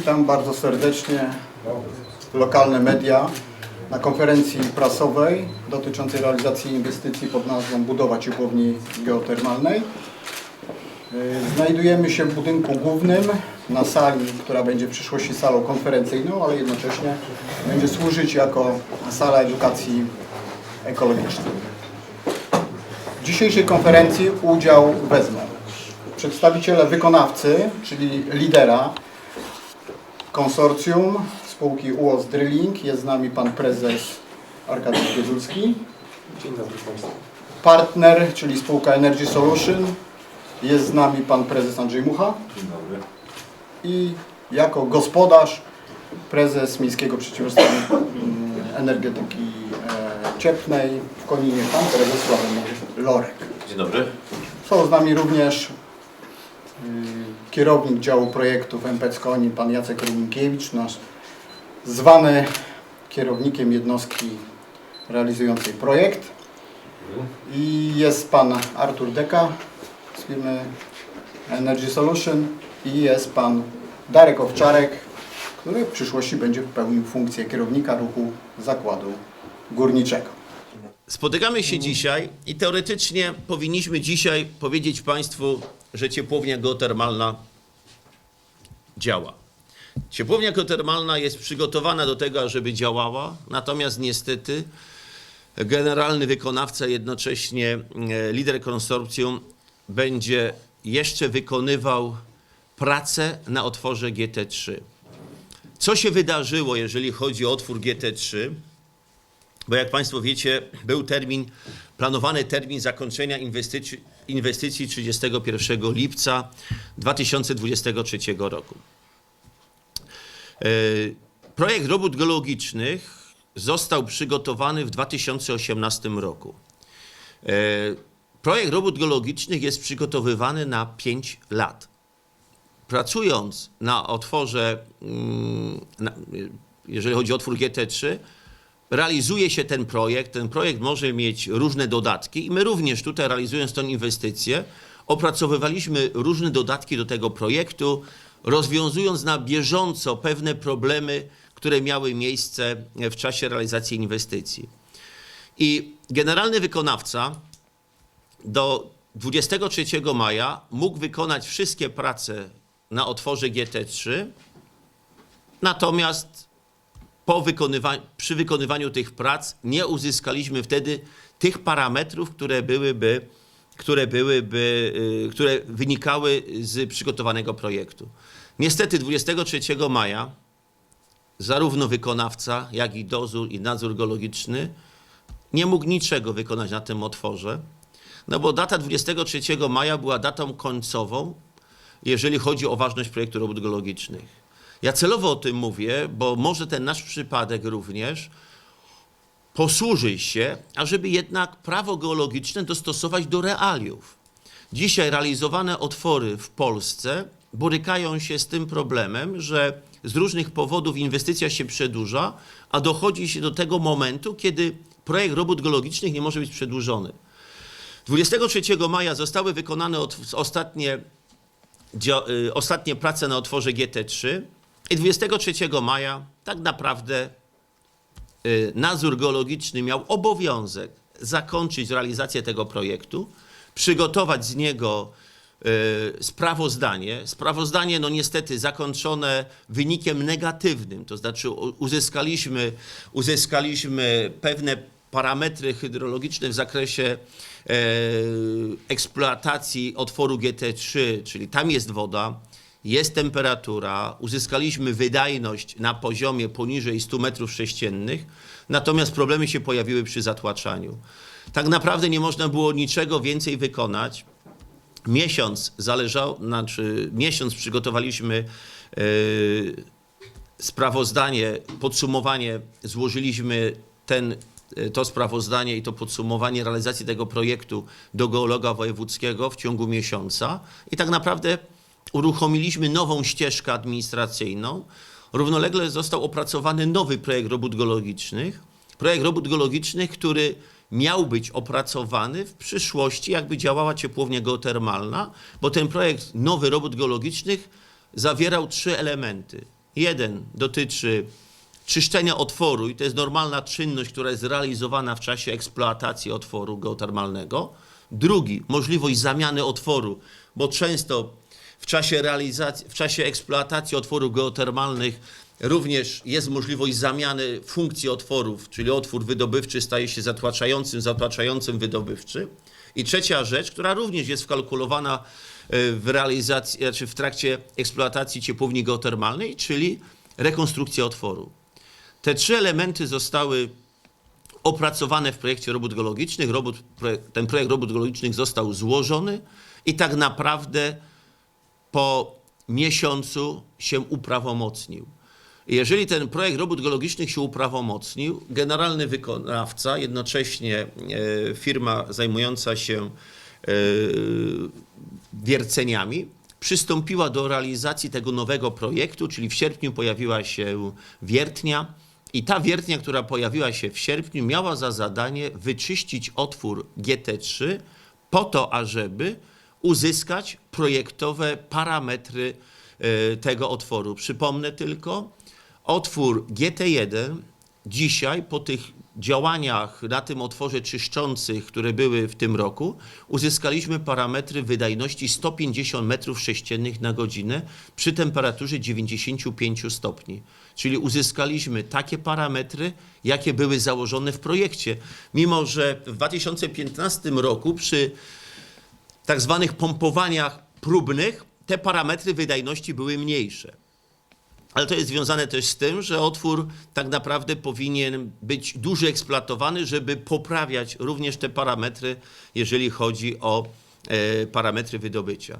Witam bardzo serdecznie lokalne media na konferencji prasowej dotyczącej realizacji inwestycji pod nazwą Budowa ciepłowni geotermalnej. Yy, Znajdujemy się w budynku głównym na sali, która będzie w przyszłości salą konferencyjną, ale jednocześnie będzie służyć jako sala edukacji ekologicznej. W dzisiejszej konferencji udział wezmą przedstawiciele wykonawcy, czyli lidera konsorcjum spółki UOS Drilling. Jest z nami pan prezes Arkadiusz Giedulski. Dzień dobry Państwu. Partner, czyli spółka Energy Solution. Jest z nami pan prezes Andrzej Mucha. Dzień dobry. I jako gospodarz prezes Miejskiego Przedsiębiorstwa Energetyki e, Cieplnej w Koninie, pan prezes Sławomir Lorek. Dzień dobry. Są z nami również y, kierownik działu projektów MPC Konin, pan Jacek Ruminkiewicz, nasz zwany kierownikiem jednostki realizującej projekt. I jest pan Artur Deka z firmy Energy Solution i jest pan Darek Owczarek, który w przyszłości będzie pełnił funkcję kierownika ruchu zakładu górniczego. Spotykamy się dzisiaj i teoretycznie powinniśmy dzisiaj powiedzieć Państwu, że ciepłownia geotermalna działa. Ciepłownia geotermalna jest przygotowana do tego, żeby działała, natomiast niestety generalny wykonawca, jednocześnie e, lider konsorcjum będzie jeszcze wykonywał pracę na otworze GT3. Co się wydarzyło, jeżeli chodzi o otwór GT3? Bo jak Państwo wiecie, był termin, planowany termin zakończenia inwestycji, inwestycji 31 lipca 2023 roku. E, Projekt robót geologicznych został przygotowany w 2018 roku. E, Projekt robót geologicznych jest przygotowywany na 5 lat. Pracując na otworze, mm, jeżeli chodzi o otwór GT3, realizuje się ten projekt. Ten projekt może mieć różne dodatki i my również tutaj realizując tę inwestycję opracowywaliśmy różne dodatki do tego projektu, rozwiązując na bieżąco pewne problemy, które miały miejsce w czasie realizacji inwestycji. I generalny wykonawca do 23 maja mógł wykonać wszystkie prace na otworze GT3, natomiast po wykonywa- przy wykonywaniu tych prac nie uzyskaliśmy wtedy tych parametrów, które byłyby, które, byłyby, y, które wynikały z przygotowanego projektu. Niestety 23 maja zarówno wykonawca, jak i dozór i nadzór geologiczny nie mógł niczego wykonać na tym otworze, no bo data 23 maja była datą końcową, jeżeli chodzi o ważność projektu robót geologicznych. Ja celowo o tym mówię, bo może ten nasz przypadek również posłuży się, ażeby jednak prawo geologiczne dostosować do realiów. Dzisiaj realizowane otwory w Polsce borykają się z tym problemem, że z różnych powodów inwestycja się przedłuża, a dochodzi się do tego momentu, kiedy projekt robót geologicznych nie może być przedłużony. 23 maja zostały wykonane ostatnie, y, ostatnie prace na otworze GT3 i 23 maja tak naprawdę y, nadzór geologiczny miał obowiązek zakończyć realizację tego projektu, przygotować z niego y, sprawozdanie. Sprawozdanie, no niestety, zakończone wynikiem negatywnym, to znaczy uzyskaliśmy, uzyskaliśmy pewne parametry hydrologiczne w zakresie e, eksploatacji otworu GT3, czyli tam jest woda, jest temperatura, uzyskaliśmy wydajność na poziomie poniżej 100 metrów sześciennych, natomiast problemy się pojawiły przy zatłaczaniu. Tak naprawdę nie można było niczego więcej wykonać. Miesiąc zależał, znaczy miesiąc przygotowaliśmy e, sprawozdanie, podsumowanie, złożyliśmy ten, e, to sprawozdanie i to podsumowanie realizacji tego projektu do geologa wojewódzkiego w ciągu miesiąca i tak naprawdę uruchomiliśmy nową ścieżkę administracyjną. Równolegle został opracowany nowy projekt robót geologicznych. Projekt robót geologicznych, który miał być opracowany w przyszłości, jakby działała ciepłownia geotermalna, bo ten projekt nowy robót geologicznych zawierał trzy elementy. Jeden dotyczy czyszczenia otworu i to jest normalna czynność, która jest realizowana w czasie eksploatacji otworu geotermalnego. Drugi, możliwość zamiany otworu, bo często w czasie realizacji, w czasie eksploatacji otworów geotermalnych również jest możliwość zamiany funkcji otworów, czyli otwór wydobywczy staje się zatłaczającym, zatłaczającym wydobywczy. I trzecia rzecz, która również jest wkalkulowana e, w realizacji, znaczy w trakcie eksploatacji ciepłowni geotermalnej, czyli rekonstrukcja otworu. Te trzy elementy zostały opracowane w projekcie robót geologicznych. Proje- ten projekt robót geologicznych został złożony i tak naprawdę po miesiącu się uprawomocnił. Jeżeli ten projekt robót geologicznych się uprawomocnił, generalny wykonawca, jednocześnie e, firma zajmująca się e, wierceniami, przystąpiła do realizacji tego nowego projektu, czyli w sierpniu pojawiła się wiertnia i ta wiertnia, która pojawiła się w sierpniu, miała za zadanie wyczyścić otwór GT3 po to, ażeby uzyskać projektowe parametry e, tego otworu. Przypomnę tylko, otwór GT1 dzisiaj po tych działaniach na tym otworze czyszczących, które były w tym roku, uzyskaliśmy parametry wydajności 150 metrów sześciennych na godzinę przy temperaturze 95 stopni. Czyli uzyskaliśmy takie parametry, jakie były założone w projekcie. Mimo, że w 2015 roku przy tak zwanych pompowaniach próbnych te parametry wydajności były mniejsze. Ale to jest związane też z tym, że otwór tak naprawdę powinien być dłużej eksploatowany, żeby poprawiać również te parametry, jeżeli chodzi o e, parametry wydobycia.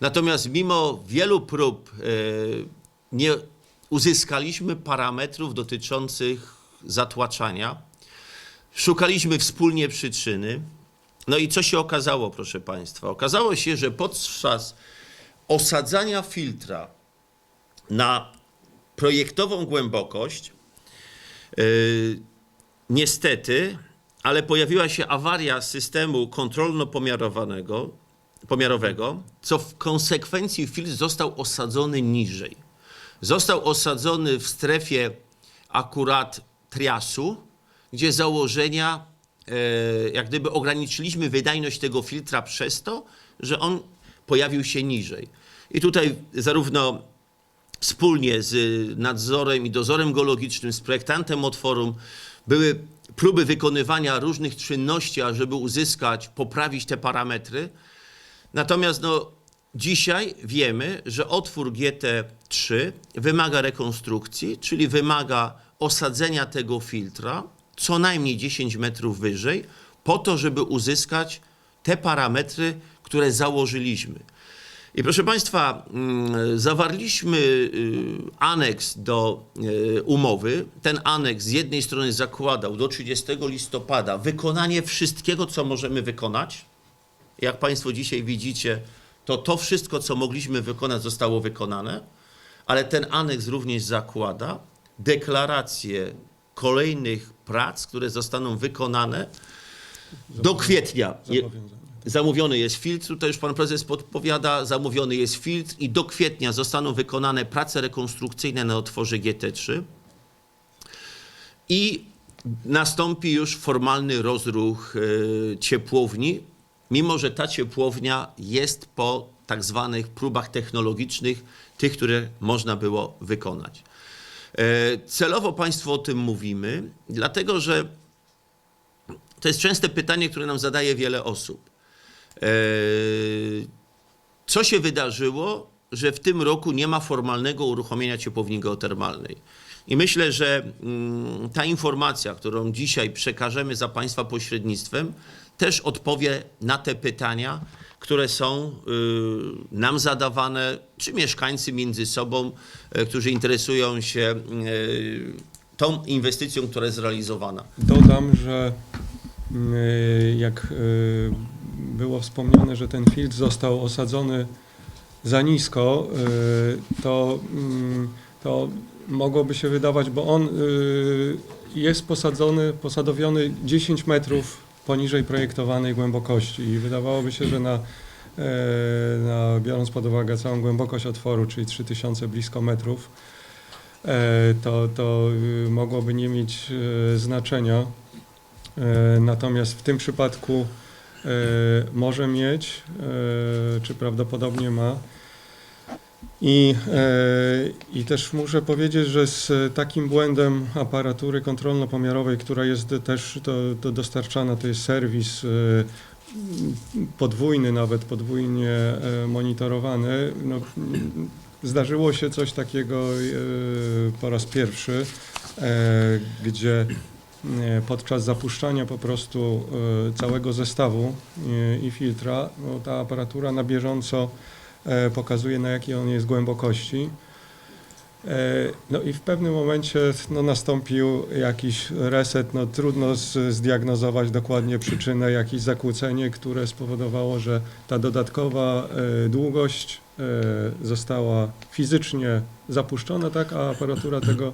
Natomiast mimo wielu prób e, nie uzyskaliśmy parametrów dotyczących zatłaczania. Szukaliśmy wspólnie przyczyny. No i co się okazało, proszę Państwa? Okazało się, że podczas osadzania filtra na projektową głębokość, yy, niestety, ale pojawiła się awaria systemu kontrolno-pomiarowanego, pomiarowego, co w konsekwencji filtr został osadzony niżej. Został osadzony w strefie akurat triasu, gdzie założenia, jak gdyby ograniczyliśmy wydajność tego filtra przez to, że on pojawił się niżej. I tutaj zarówno wspólnie z nadzorem i dozorem geologicznym, z projektantem otworu były próby wykonywania różnych czynności, ażeby uzyskać, poprawić te parametry. Natomiast no, dzisiaj wiemy, że otwór GT3 wymaga rekonstrukcji, czyli wymaga osadzenia tego filtra co najmniej 10 metrów wyżej, po to, żeby uzyskać te parametry, które założyliśmy. I proszę Państwa, mm, zawarliśmy y, aneks do y, umowy. Ten aneks z jednej strony zakładał do 30 listopada wykonanie wszystkiego, co możemy wykonać. Jak Państwo dzisiaj widzicie, to to wszystko, co mogliśmy wykonać, zostało wykonane, ale ten aneks również zakłada deklarację kolejnych prac, które zostaną wykonane do kwietnia. Je-. Zamówiony jest filtr, tutaj już pan prezes podpowiada, zamówiony jest filtr i do kwietnia zostaną wykonane prace rekonstrukcyjne na otworze GT3 i nastąpi już formalny rozruch e, ciepłowni, mimo że ta ciepłownia jest po tak zwanych próbach technologicznych, tych, które można było wykonać. E, Celowo Państwu o tym mówimy, dlatego że to jest częste pytanie, które nam zadaje wiele osób. E, Co się wydarzyło, że w tym roku nie ma formalnego uruchomienia ciepłowni geotermalnej? I myślę, że mm, ta informacja, którą dzisiaj przekażemy za Państwa pośrednictwem, też odpowie na te pytania, które są y, nam zadawane, czy mieszkańcy między sobą, y, którzy interesują się y, tą inwestycją, która jest realizowana. Dodam, że jak było wspomniane, że ten filtr został osadzony za nisko, to, mm, to mogłoby się wydawać, bo on jest posadzony, posadowiony 10 metrów poniżej projektowanej głębokości i wydawałoby się, że na, e, na, biorąc pod uwagę całą głębokość otworu, czyli 3000 blisko metrów, e, to, to y, mogłoby nie mieć e, znaczenia. Natomiast w tym przypadku może mieć, czy prawdopodobnie ma. I, e, I też muszę powiedzieć, że z takim błędem aparatury kontrolno-pomiarowej, która jest też to, to dostarczana, to jest serwis e, podwójny, nawet podwójnie e, monitorowany. No, zdarzyło się coś takiego po raz pierwszy, gdzie podczas zapuszczania po prostu całego zestawu i filtra, no, ta aparatura na bieżąco pokazuje na jakiej on jest głębokości. E, No i w pewnym momencie no, nastąpił jakiś reset, no, trudno zdiagnozować dokładnie przyczynę, jakieś zakłócenie, które spowodowało, że ta dodatkowa e, długość e, została fizycznie zapuszczona, tak, a aparatura tego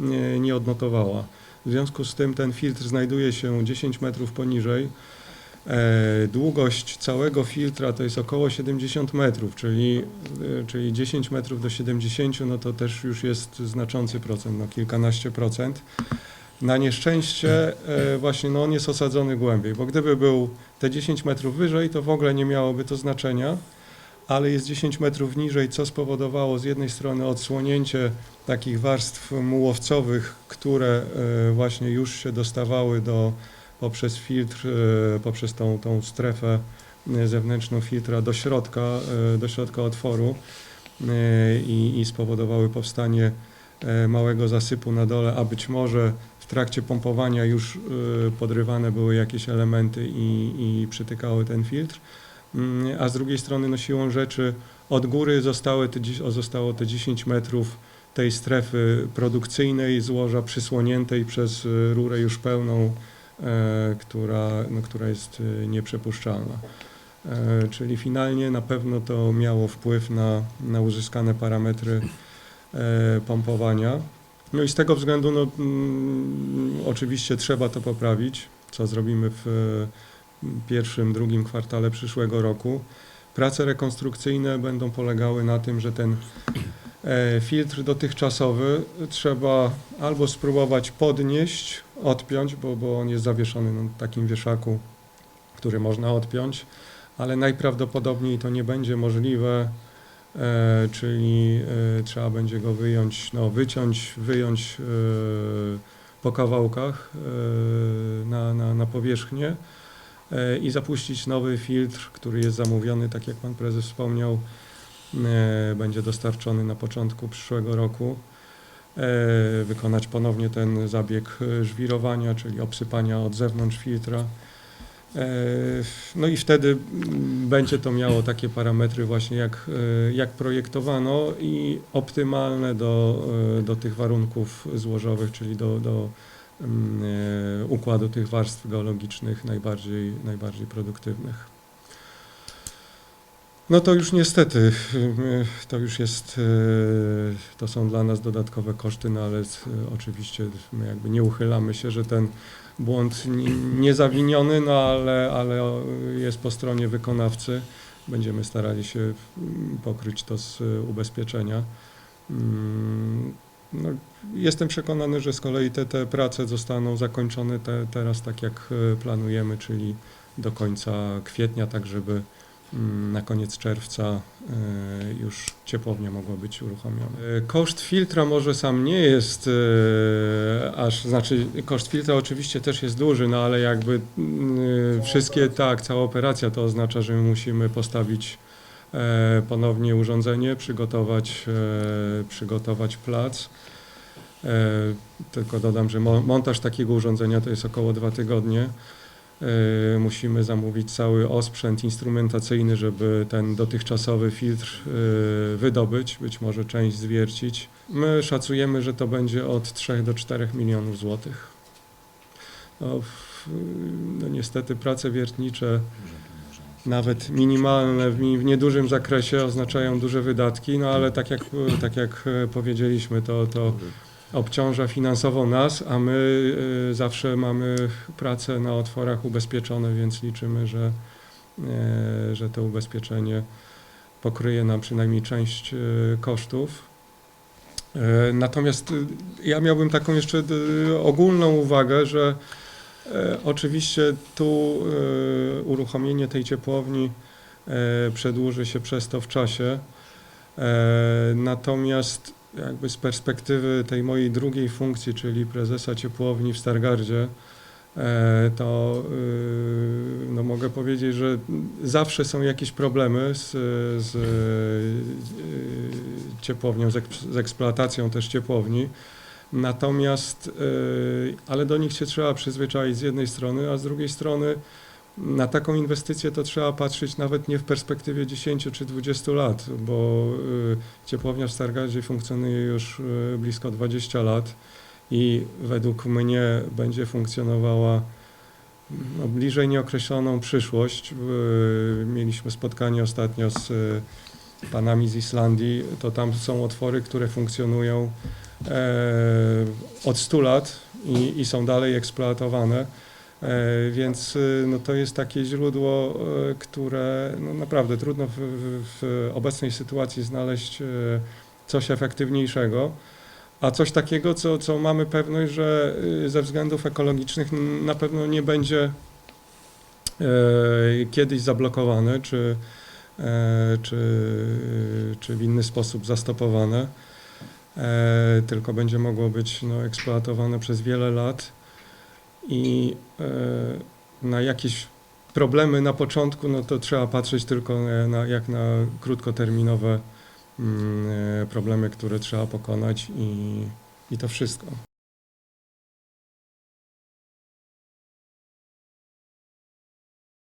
nie, nie odnotowała. W związku z tym ten filtr znajduje się 10 metrów poniżej. E, Długość całego filtra to jest około 70 metrów, czyli, e, czyli 10 metrów do 70, no to też już jest znaczący procent, no kilkanaście procent. Na nieszczęście e, właśnie no on jest osadzony głębiej, bo gdyby był te 10 metrów wyżej, to w ogóle nie miałoby to znaczenia, ale jest 10 metrów niżej, co spowodowało z jednej strony odsłonięcie takich warstw mułowcowych, które właśnie już się dostawały do, poprzez filtr, e, poprzez tą, tą strefę e, zewnętrzną filtra do środka, e, do środka otworu i, i spowodowały powstanie małego zasypu na dole, a być może w trakcie pompowania już podrywane były jakieś elementy i, i przytykały ten filtr. Mm, A z drugiej strony no siłą rzeczy od góry zostały te, zostało te 10 metrów tej strefy produkcyjnej złoża przysłoniętej przez rurę już pełną, która, no, która jest e, nieprzepuszczalna. E, Czyli finalnie na pewno to miało wpływ na, na uzyskane parametry e, pompowania. No i z tego względu no, mm, oczywiście trzeba to poprawić, co zrobimy w e, pierwszym, drugim kwartale przyszłego roku. Prace rekonstrukcyjne będą polegały na tym, że ten e, filtr dotychczasowy trzeba albo spróbować podnieść, odpiąć, bo, bo on jest zawieszony na takim wieszaku, który można odpiąć, ale najprawdopodobniej to nie będzie możliwe, e, czyli e, trzeba będzie go wyjąć, no, wyciąć, wyjąć e, po kawałkach e, na, na, na powierzchnię e, i zapuścić nowy filtr, który jest zamówiony, tak jak pan prezes wspomniał, e, będzie dostarczony na początku przyszłego roku. E, Wykonać ponownie ten zabieg e, żwirowania, czyli obsypania od zewnątrz filtra. E, No i wtedy mm, będzie to miało takie parametry właśnie jak, jak projektowano i optymalne do, do tych warunków złożowych, czyli do, do mm, układu tych warstw geologicznych najbardziej, najbardziej produktywnych. No to już niestety, to już jest, to są dla nas dodatkowe koszty, no ale oczywiście my jakby nie uchylamy się, że ten błąd ni- niezawiniony, no ale, ale jest po stronie wykonawcy. Będziemy starali się pokryć to z ubezpieczenia. Mm, No, jestem przekonany, że z kolei te, te prace zostaną zakończone te, teraz tak jak planujemy, czyli do końca kwietnia, tak żeby na koniec czerwca y, już ciepłownia mogła być uruchomiona. Y, Koszt filtra może sam nie jest y, aż, znaczy koszt filtra oczywiście też jest duży, no ale jakby wszystkie, tak, cała operacja to oznacza, że my musimy postawić e, ponownie urządzenie, przygotować, e, przygotować plac. E, Tylko dodam, że mo- montaż takiego urządzenia to jest około dwa tygodnie. E, Musimy zamówić cały osprzęt instrumentacyjny, żeby ten dotychczasowy filtr e, wydobyć, być może część zwiercić. My szacujemy, że to będzie od 3 do 4 milionów złotych. No, no niestety prace wiertnicze nawet minimalne w, niedużym zakresie oznaczają duże wydatki, no ale tak jak, tak jak e, powiedzieliśmy, to, to obciąża finansowo nas, a my y, zawsze mamy pracę na otworach ubezpieczone, więc liczymy, że, e, że to ubezpieczenie pokryje nam przynajmniej część e, kosztów. E, Natomiast ja miałbym taką jeszcze ogólną uwagę, że e, oczywiście tu e, uruchomienie tej ciepłowni e, przedłuży się przez to w czasie. E, Natomiast jakby z perspektywy tej mojej drugiej funkcji, czyli prezesa ciepłowni w Stargardzie, e, to y, no mogę powiedzieć, że zawsze są jakieś problemy z, z y, ciepłownią, z, eks- z eksploatacją też ciepłowni. Natomiast, y, ale do nich się trzeba przyzwyczaić z jednej strony, a z drugiej strony na taką inwestycję to trzeba patrzeć nawet nie w perspektywie 10 czy 20 lat, bo y, ciepłownia w Stargardzie funkcjonuje już y, blisko 20 lat i według mnie będzie funkcjonowała no, bliżej nieokreśloną przyszłość. Y, Mieliśmy spotkanie ostatnio z panami z Islandii, to tam są otwory, które funkcjonują e, od 100 lat i, i są dalej eksploatowane. E, Więc y, no, to jest takie źródło, e, które no, naprawdę trudno w, w, obecnej sytuacji znaleźć e, coś efektywniejszego, a coś takiego, co, co mamy pewność, że ze względów ekologicznych na pewno nie będzie e, kiedyś zablokowane, czy, e, czy, czy w inny sposób zastopowane, e, tylko będzie mogło być no, eksploatowane przez wiele lat i e, na jakieś problemy na początku, no to trzeba patrzeć tylko na, na, jak na krótkoterminowe mm, e, problemy, które trzeba pokonać i, i to wszystko.